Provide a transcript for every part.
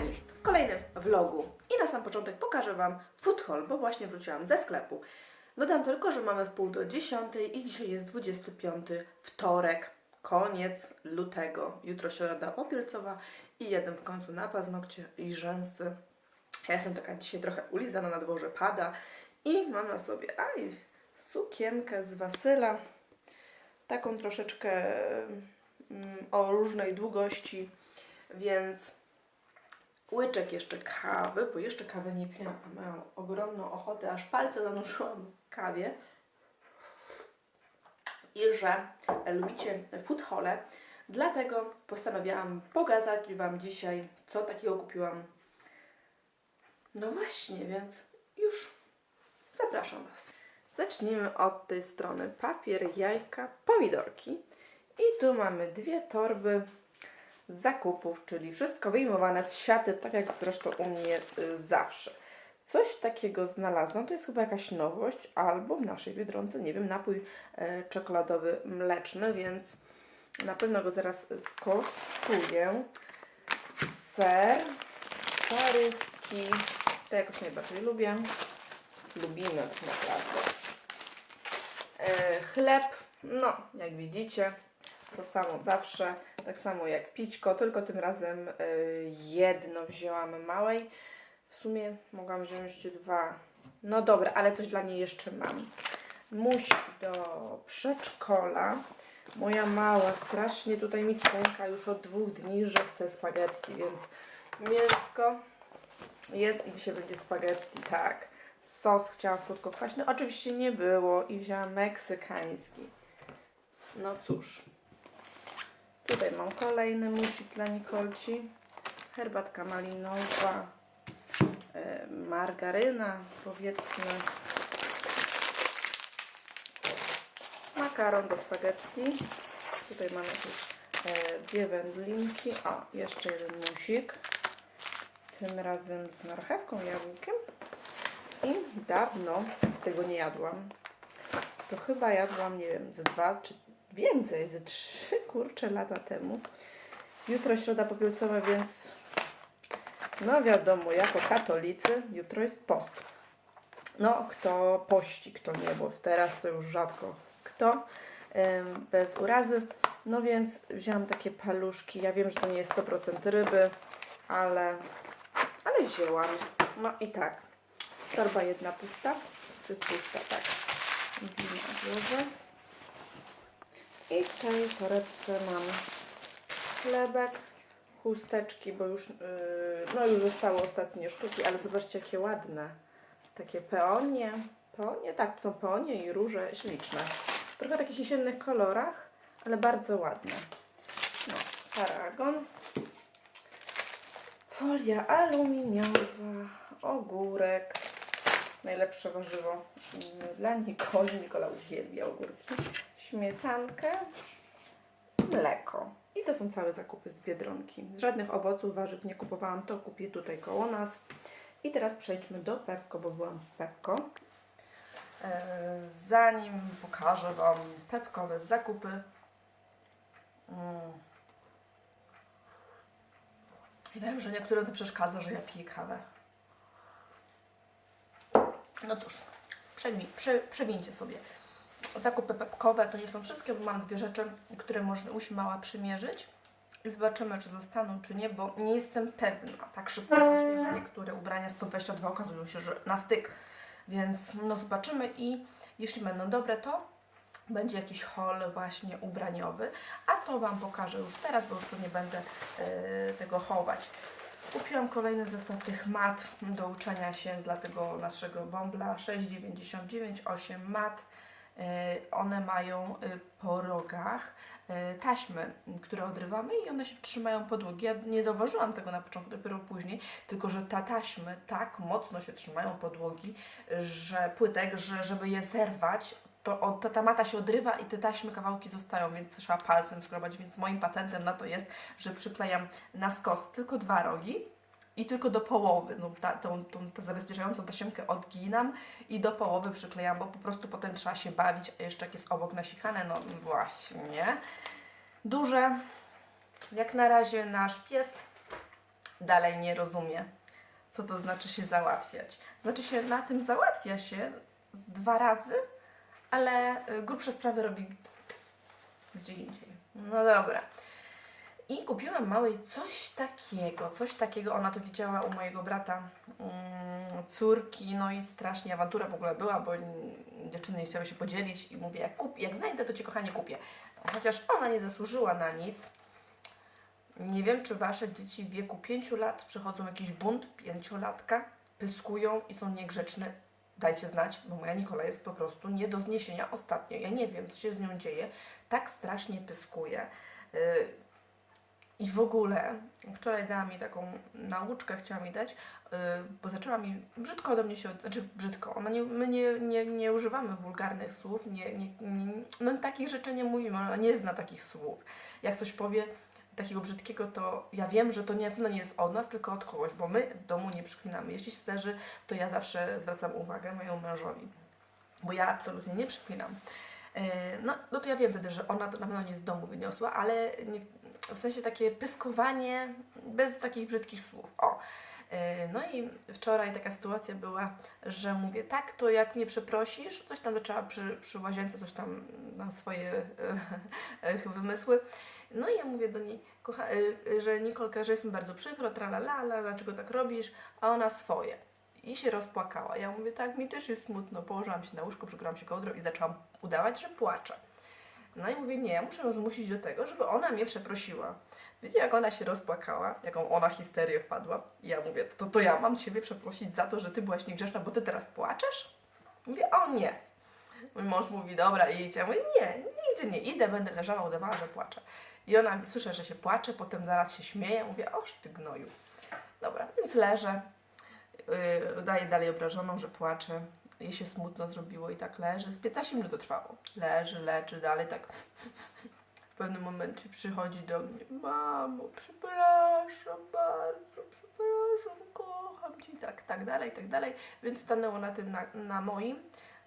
Kochani, w kolejnym vlogu i na sam początek pokażę Wam food haul, bo właśnie wróciłam ze sklepu. Dodam tylko, że mamy w pół do dziesiątej i dzisiaj jest 25 wtorek, koniec lutego. Jutro środa popielcowa i jeden w końcu na paznokcie i rzęsy. Ja jestem taka dzisiaj trochę ulizana na dworze, pada i mam na sobie aj, sukienkę z Wasyla, taką troszeczkę mm, o różnej długości, więc łyczek jeszcze kawy, bo jeszcze kawy nie piłam, a miałam ogromną ochotę, aż palce zanurzyłam w kawie. I że lubicie food hole, dlatego postanowiłam pokazać Wam dzisiaj, co takiego kupiłam. No właśnie, więc już zapraszam Was. Zacznijmy od tej strony. Papier, jajka, pomidorki. I tu mamy dwie torby zakupów, czyli wszystko wyjmowane z siaty, tak jak zresztą u mnie y, zawsze. Coś takiego znalazłam, to jest chyba jakaś nowość, albo w naszej Biedronce, nie wiem, napój e, czekoladowy mleczny, więc na pewno go zaraz skosztuję. Ser, parówki, te jakoś najbardziej lubię. Lubimy tak naprawdę. E, chleb, no jak widzicie, to samo zawsze, tak samo jak pićko, tylko tym razem y, jedno wzięłam małej. W sumie mogłam wziąć dwa. No dobra, ale coś dla niej jeszcze mam. Musi do przedszkola. Moja mała strasznie tutaj mi stęka już od dwóch dni, że chce spaghetti, więc mięsko jest i dzisiaj będzie spaghetti, tak. Sos chciałam słodko-kwaśny, oczywiście nie było i wzięłam meksykański. No cóż, Tutaj mam kolejny musik dla Nikolci. Herbatka malinowa. e, Margaryna, powiedzmy. Makaron do spaghetti. Tutaj mamy e, dwie wędlinki. O, jeszcze jeden musik. Tym razem z marchewką, jabłkiem. I dawno tego nie jadłam. To chyba jadłam, nie wiem, z dwa czy więcej, ze trzy kurcze lata temu. Jutro środa popielcowa, więc no wiadomo, jako katolicy jutro jest post. No, kto pości, kto nie, bo teraz to już rzadko kto, bez urazy. No więc wzięłam takie paluszki. Ja wiem, że to nie jest 100% ryby, ale, ale wzięłam. No i tak, torba jedna pusta, wszystko pusta, tak. Włożę. I w tej torebce mam chlebek, chusteczki, bo już, yy, no już zostały ostatnie sztuki, ale zobaczcie jakie ładne. Takie peonie, peonie, tak, są peonie i róże śliczne. Trochę takich jesiennych kolorach, ale bardzo ładne. No, paragon. Folia aluminiowa, ogórek, najlepsze warzywo mm, dla Nikoli. Nikola uwielbia ogórki. Śmietankę, mleko. I to są całe zakupy z Biedronki. Żadnych owoców, warzyw nie kupowałam, to kupię tutaj koło nas. I teraz przejdźmy do Pepko, bo byłam w Pepko. E, Zanim pokażę Wam pepkowe zakupy, mm. I wiem, że niektórym to przeszkadza, że ja piję kawę. No cóż, przejmij, prze, sobie. Zakupy pepkowe to nie są wszystkie, bo mam dwie rzeczy, które można musi mała przymierzyć. I zobaczymy, czy zostaną, czy nie, bo nie jestem pewna. Tak szybko myślę, że niektóre ubrania 122 okazują się, że na styk. Więc no zobaczymy i jeśli będą dobre, to będzie jakiś haul właśnie ubraniowy, a to Wam pokażę już teraz, bo już tu nie będę e, tego chować. Kupiłam kolejny zestaw tych mat do uczenia się dla tego naszego bąbla 6,99, 8 mat. E, One mają e, po rogach e, taśmy, które odrywamy i one się trzymają podłogi. Ja nie zauważyłam tego na początku, dopiero później, tylko że te taśmy tak mocno się trzymają podłogi, że płytek, że żeby je zerwać, to od, ta, ta mata się odrywa i te taśmy kawałki zostają, więc trzeba palcem skrobać, więc moim patentem na to jest, że przyklejam na skos tylko dwa rogi i tylko do połowy, no, ta, tą, tą, tą zabezpieczającą tasiemkę odginam i do połowy przyklejam, bo po prostu potem trzeba się bawić, a jeszcze jak jest obok nasikane, no właśnie. Duże, jak na razie nasz pies dalej nie rozumie, co to znaczy się załatwiać. Znaczy się na tym załatwia się dwa razy, ale y, grubsze sprawy robi gdzie indziej. No dobra. I kupiłam małej coś takiego, coś takiego, ona to widziała u mojego brata, mm, córki, no i strasznie awantura w ogóle była, bo dziewczyny nie chciały się podzielić i mówię, jak, kup, jak znajdę, to Ci kochanie kupię. Chociaż ona nie zasłużyła na nic. Nie wiem, czy Wasze dzieci w wieku 5 lat przechodzą jakiś bunt pięciolatka, pyskują i są niegrzeczne. Dajcie znać, bo moja Nikola jest po prostu nie do zniesienia ostatnio. Ja nie wiem, co się z nią dzieje. Tak strasznie pyskuje. Yy, i w ogóle wczoraj dała mi taką nauczkę, chciała mi dać, yy, bo zaczęła mi brzydko do mnie się, znaczy brzydko, ona nie, my nie, nie, nie używamy wulgarnych słów, nie, nie, nie, no takich rzeczy nie mówimy, ona nie zna takich słów. Jak coś powie takiego brzydkiego, to ja wiem, że to nie, pewno nie jest od nas, tylko od kogoś, bo my w domu nie przeklinamy. Jeśli się zdarzy, to ja zawsze zwracam uwagę mojemu mężowi, bo ja absolutnie nie przeklinam. Yy, No, no to ja wiem wtedy, że ona to na pewno nie z domu wyniosła, ale nie, w sensie takie pyskowanie bez takich brzydkich słów. O. Yy, No i wczoraj taka sytuacja była, że mówię, tak, to jak mnie przeprosisz, coś tam zaczęła przy, przy łazience, coś tam mam swoje e, wymysły. No i ja mówię do niej, kocha, e, że Nikolka, że jest mi bardzo przykro, tralala, dlaczego tak robisz, a ona swoje. I się rozpłakała. Ja mówię, tak, mi też jest smutno. Położyłam się na łóżko, przykryłam się kołdrą i zaczęłam udawać, że płaczę. No i mówię, nie, muszę ją zmusić do tego, żeby ona mnie przeprosiła. Wiecie, jak ona się rozpłakała, jaką ona histerię wpadła? I ja mówię, to, to ja mam Ciebie przeprosić za to, że Ty byłaś niegrzeczna, bo Ty teraz płaczesz? Mówię, o nie. Mój mąż mówi, dobra, idź. Ja mówię, nie, nigdzie nie idę, będę leżała, udawała, że płaczę. I ona, słyszę, że się płacze, potem zaraz się śmieje. Mówię, oż Ty gnoju. Dobra, więc leżę, yy, udaję dalej obrażoną, że płaczę. Jej się smutno zrobiło i tak leży. Z 15 minut to trwało. Leży, leży, dalej tak. W pewnym momencie przychodzi do mnie, mamo, przepraszam bardzo, przepraszam, kocham cię, i tak, tak dalej, tak dalej. Więc stanęło na tym, na, na moim.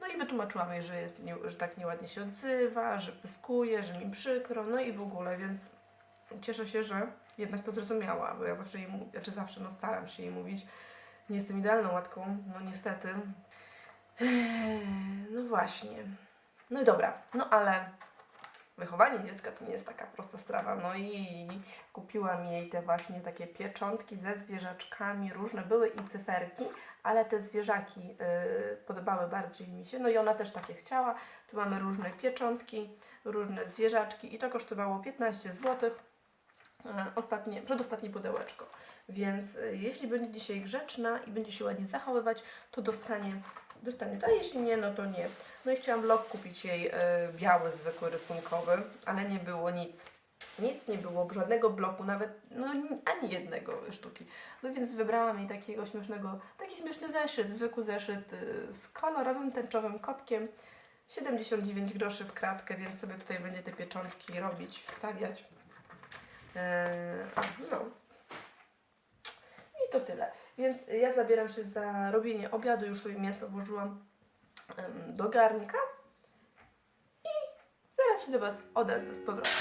No i wytłumaczyłam jej, że, jest że tak nieładnie się odzywa, że pyskuje, że mi przykro, no i w ogóle, więc cieszę się, że jednak to zrozumiała, bo ja zawsze jej znaczy zawsze, no staram się jej mówić, nie jestem idealną łatką, no niestety. Eee, No właśnie. No i dobra, no ale wychowanie dziecka to nie jest taka prosta sprawa. No i kupiłam jej te właśnie takie pieczątki ze zwierzaczkami, różne były i cyferki, ale te zwierzaki y, podobały bardziej mi się. No i ona też takie chciała. Tu mamy różne pieczątki, różne zwierzaczki i to kosztowało 15 zł. E, Ostatnie, przedostatnie pudełeczko. Więc y, jeśli będzie dzisiaj grzeczna i będzie się ładnie zachowywać, to dostanie, dostanie to, a jeśli nie, no to nie. No i chciałam blok kupić jej e, biały, zwykły, rysunkowy, ale nie było nic. Nic nie było, żadnego bloku, nawet no, ni- ani jednego sztuki. No więc wybrałam jej takiego śmiesznego, taki śmieszny zeszyt, zwykły zeszyt y, z kolorowym, tęczowym kotkiem. 79 groszy w kratkę, więc sobie tutaj będzie te pieczątki robić, wstawiać. Eee, no. I to tyle. Więc ja zabieram się za robienie obiadu. Już sobie mięso włożyłam do garnka. I zaraz się do Was odezwę z powrotem.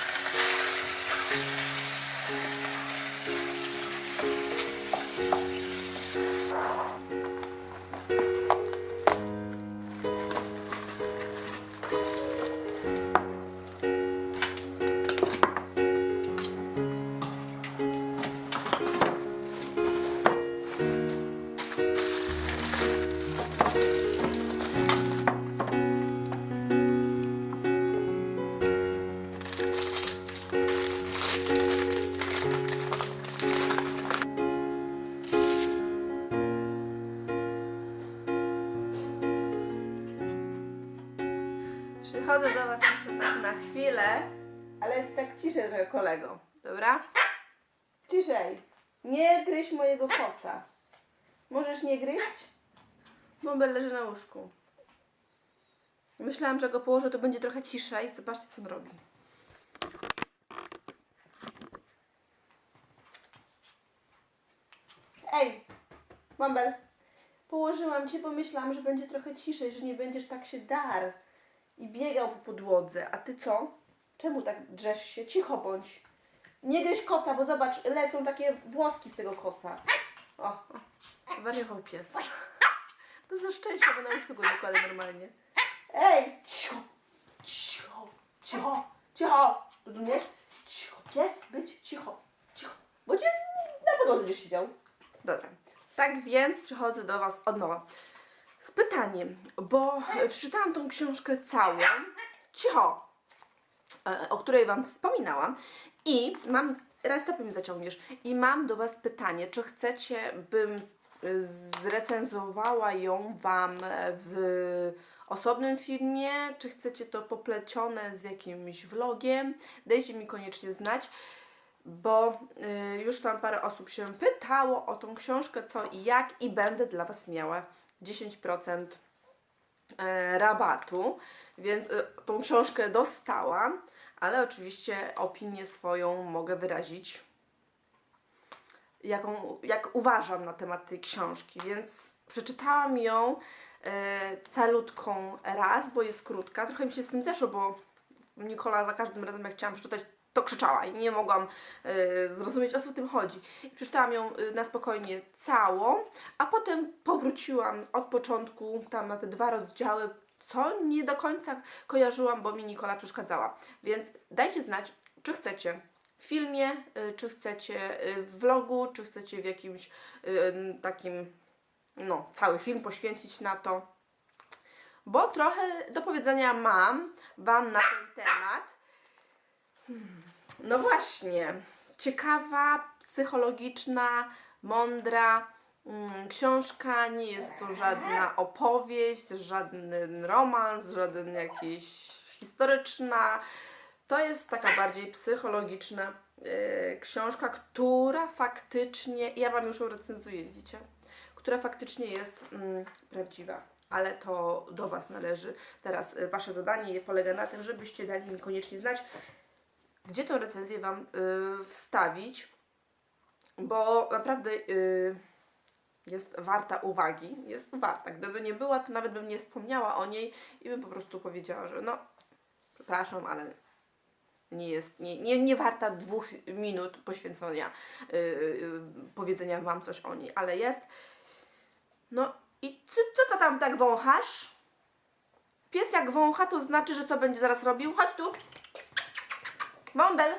Chwilę, ale tak ciszej trochę kolego, dobra? Ciszej. Nie gryź mojego koca. Możesz nie gryźć? Bąbel leży na łóżku. Myślałam, że go położę, to będzie trochę ciszej. Zobaczcie, co on robi. Ej, Bąbel, położyłam Cię, bo myślałam, że będzie trochę ciszej, że nie będziesz tak się dar i biegał po podłodze. A Ty co? Czemu tak drzesz się? Cicho bądź. Nie gryź koca, bo zobacz, lecą takie włoski z tego koca. O, zwariował pies. To ze szczęścia, bo na go nie kładę normalnie. Ej, cicho, cicho, cicho, cicho. Rozumiesz? Cicho, pies, być cicho, cicho. Bo cię na podłodze będziesz siedział. Dobra. Tak więc przychodzę do Was od nowa. Z pytaniem, bo e, przeczytałam tą książkę całą. Cicho! e, O której Wam wspominałam. I mam. Raz to mi zaciągniesz. I mam do Was pytanie, czy chcecie, bym e, zrecenzowała ją Wam w osobnym filmie, czy chcecie to poplecione z jakimś vlogiem? Dajcie mi koniecznie znać bo y, już tam parę osób się pytało o tą książkę, co i jak, i będę dla Was miała 10% e, rabatu, więc y, tą książkę dostałam, ale oczywiście opinię swoją mogę wyrazić, jaką, jak uważam na temat tej książki, więc przeczytałam ją e, calutką raz, bo jest krótka, trochę mi się z tym zeszło, bo Nikola za każdym razem jak chciałam przeczytać, to krzyczała i nie mogłam y, zrozumieć o co w tym chodzi. I przeczytałam ją y, na spokojnie całą, a potem powróciłam od początku tam na te dwa rozdziały, co nie do końca kojarzyłam, bo mi Nikola przeszkadzała. Więc dajcie znać, czy chcecie w filmie, y, czy chcecie y, w vlogu, czy chcecie w jakimś y, takim, no, cały film poświęcić na to. Bo trochę do powiedzenia mam Wam na ten temat. No właśnie, ciekawa, psychologiczna, mądra mm, książka. Nie jest to żadna opowieść, żaden romans, żaden jakiś historyczna. To jest taka bardziej psychologiczna e, książka, która faktycznie, ja Wam już ją recenzuję, widzicie? Która faktycznie jest mm, prawdziwa. Ale to do Was należy. Teraz e, Wasze zadanie polega na tym, żebyście dali mi koniecznie znać, gdzie tą recenzję Wam y, wstawić, bo naprawdę y, jest warta uwagi. Jest warta. Gdyby nie była, to nawet bym nie wspomniała o niej i bym po prostu powiedziała, że no, przepraszam, ale nie jest, nie, nie, nie warta dwóch minut poświęcenia y, y, powiedzenia Wam coś o niej, ale jest. No i co, co to tam tak wąchasz? Pies jak wącha, to znaczy, że co będzie zaraz robił? Chodź tu. Bąbel,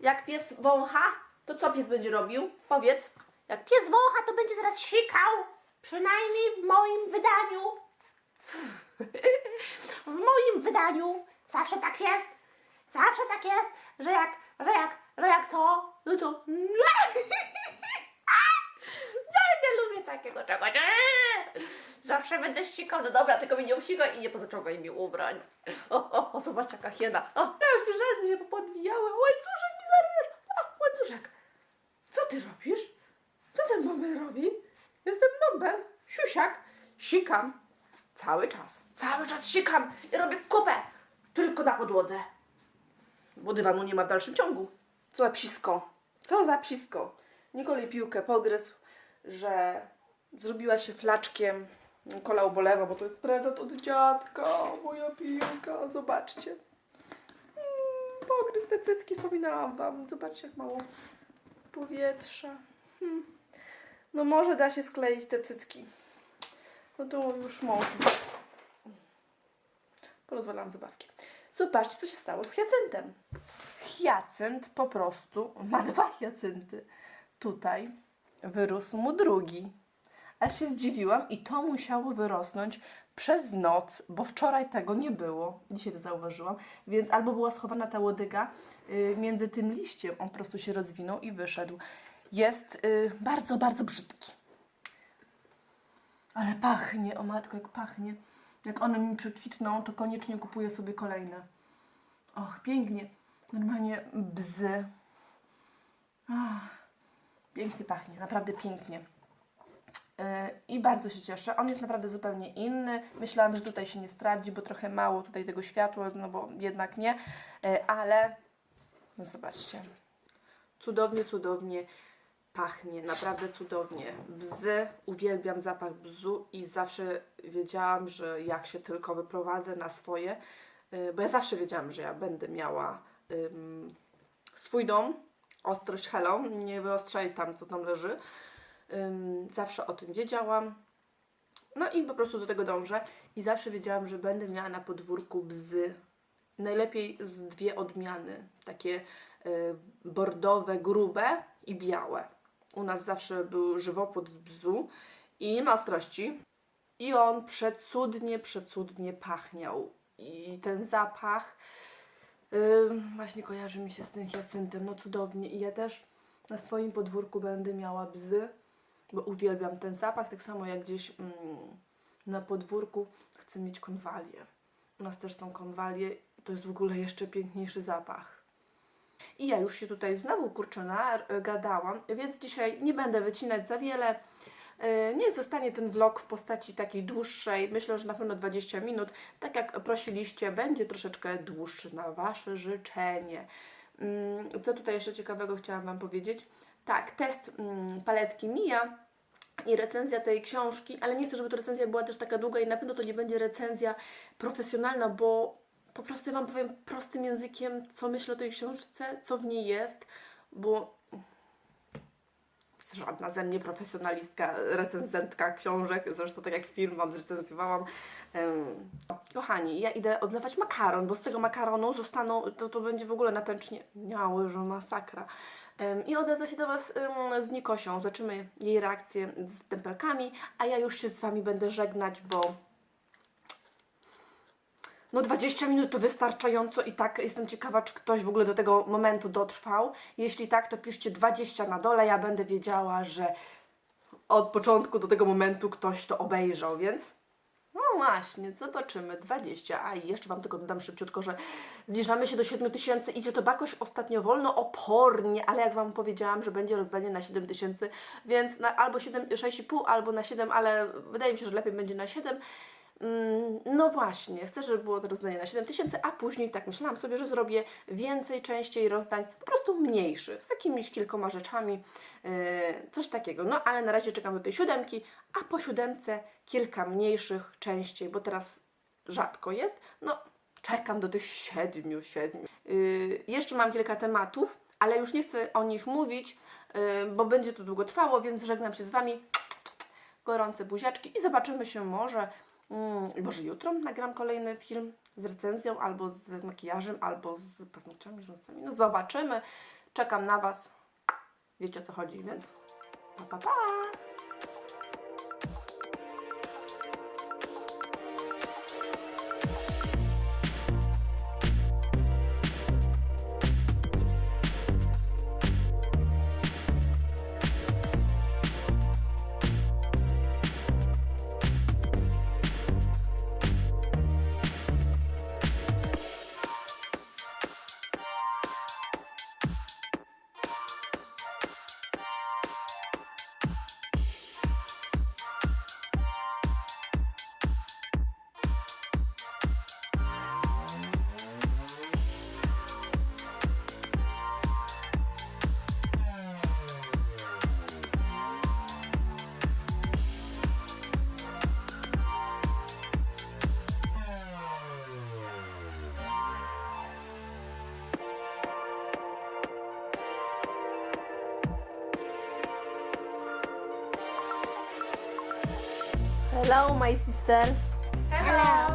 jak pies wącha, to co pies będzie robił? Powiedz. Jak pies wącha, to będzie zaraz sikał. Przynajmniej w moim wydaniu. w moim wydaniu zawsze tak jest. Zawsze tak jest, że jak, że jak, że jak to, no to... Ja nie lubię takiego czegoś. Zawsze będę ścikał. No dobra, tylko mi nie usikaj i nie pozaciągaj mi ubrań. O, o, o, zobacz jaka hiena. O, ja już pierwszy się podwijały. Łańcuszek mi zarwiesz. O, łańcuszek. Co ty robisz? Co ten bąbel robi? Jestem bąbel, siusiak. Sikam. Cały czas. Cały czas sikam i robię kupę. Tylko na podłodze. Bo dywanu nie ma w dalszym ciągu. Co za psisko. Co za psisko. Nikoli piłkę pogryzł, że zrobiła się flaczkiem. Kola ubolewa, bo to jest prezent od dziadka. Moja piłka, zobaczcie. Mm, pogryzł te cycki, wspominałam wam. Zobaczcie, jak mało powietrza. Hmm. No może da się skleić te cycki. No to już można. Porozwalam zabawki. Zobaczcie, co się stało z hiacyntem. Hiacynt po prostu ma dwa hiacynty. Tutaj wyrósł mu drugi. Aż się zdziwiłam i to musiało wyrosnąć przez noc, bo wczoraj tego nie było. Dzisiaj to zauważyłam. Więc albo była schowana ta łodyga y, między tym liściem, on po prostu się rozwinął i wyszedł. Jest y, bardzo, bardzo brzydki. Ale pachnie, o matko, jak pachnie. Jak one mi przekwitną, to koniecznie kupuję sobie kolejne. Och, pięknie. Normalnie bzy. Ach, pięknie pachnie, naprawdę pięknie. Yy, I bardzo się cieszę. On jest naprawdę zupełnie inny. Myślałam, że tutaj się nie sprawdzi, bo trochę mało tutaj tego światła, no bo jednak nie. Yy, ale no zobaczcie. Cudownie, cudownie pachnie, naprawdę cudownie. Bzy, uwielbiam zapach bzu i zawsze wiedziałam, że jak się tylko wyprowadzę na swoje, y, bo ja zawsze wiedziałam, że ja będę miała ym, swój dom, ostrość hello, nie wyostrzaj tam, co tam leży. Zawsze o tym wiedziałam. No i po prostu do tego dążę. I zawsze wiedziałam, że będę miała na podwórku bzy. Najlepiej z dwie odmiany. Takie y, bordowe, grube i białe. U nas zawsze był żywopłot z bzu i nie ma ostrości. I on przecudnie, przecudnie pachniał. I ten zapach yy, właśnie kojarzy mi się z tym hiacyntem. No cudownie. I ja też na swoim podwórku będę miała bzy, bo uwielbiam ten zapach. Tak samo jak gdzieś mm, na podwórku chcę mieć konwalie. U nas też są konwalie. To jest w ogóle jeszcze piękniejszy zapach. I ja już się tutaj znowu kurczę nagadałam, więc dzisiaj nie będę wycinać za wiele. Yy, Niech zostanie ten vlog w postaci takiej dłuższej, myślę, że na pewno 20 minut. Tak jak prosiliście, będzie troszeczkę dłuższy na Wasze życzenie. Mm, Co tutaj jeszcze ciekawego chciałam Wam powiedzieć? Tak, test mm, paletki Mija i recenzja tej książki, ale nie chcę, żeby to recenzja była też taka długa i na pewno to nie będzie recenzja profesjonalna, bo po prostu ja Wam powiem prostym językiem, co myślę o tej książce, co w niej jest, bo żadna ze mnie profesjonalistka, recenzentka książek, zresztą tak jak film Wam zrecenzjowałam. Em, kochani, ja idę odlewać makaron, bo z tego makaronu zostaną, to, to będzie w ogóle napęczniały, że masakra. I odezwę się do Was z Nikosią, zobaczymy jej reakcję z tempelkami, a ja już się z Wami będę żegnać, bo no 20 minut to wystarczająco i tak jestem ciekawa, czy ktoś w ogóle do tego momentu dotrwał. Jeśli tak, to piszcie 20 na dole, ja będę wiedziała, że od początku do tego momentu ktoś to obejrzał, więc no właśnie, zobaczymy, 20. A i jeszcze Wam tylko dodam szybciutko, że zbliżamy się do 7000, idzie to jakoś ostatnio wolno, opornie, ale jak Wam powiedziałam, że będzie rozdanie na 7000, więc na albo 7, 6,5, albo na 7, ale wydaje mi się, że lepiej będzie na 7. Mm, No właśnie, chcę, żeby było to rozdanie na 7000, a później tak myślałam sobie, że zrobię więcej, częściej rozdań, po prostu mniejszych, z jakimiś kilkoma rzeczami, yy, coś takiego. No ale na razie czekam do tej siódemki, a po siódemce kilka mniejszych częściej, bo teraz rzadko jest. No, czekam do tych siedmiu, siedmiu. Yy, jeszcze mam kilka tematów, ale już nie chcę o nich mówić, yy, bo będzie to długo trwało, więc żegnam się z Wami gorące buziaczki i zobaczymy się może, mm, może jutro nagram kolejny film z recenzją, albo z makijażem, albo z paznokciami, rzęsami. No zobaczymy. Czekam na Was. Wiecie o co chodzi, więc pa pa pa! Hello, my sister. Hello.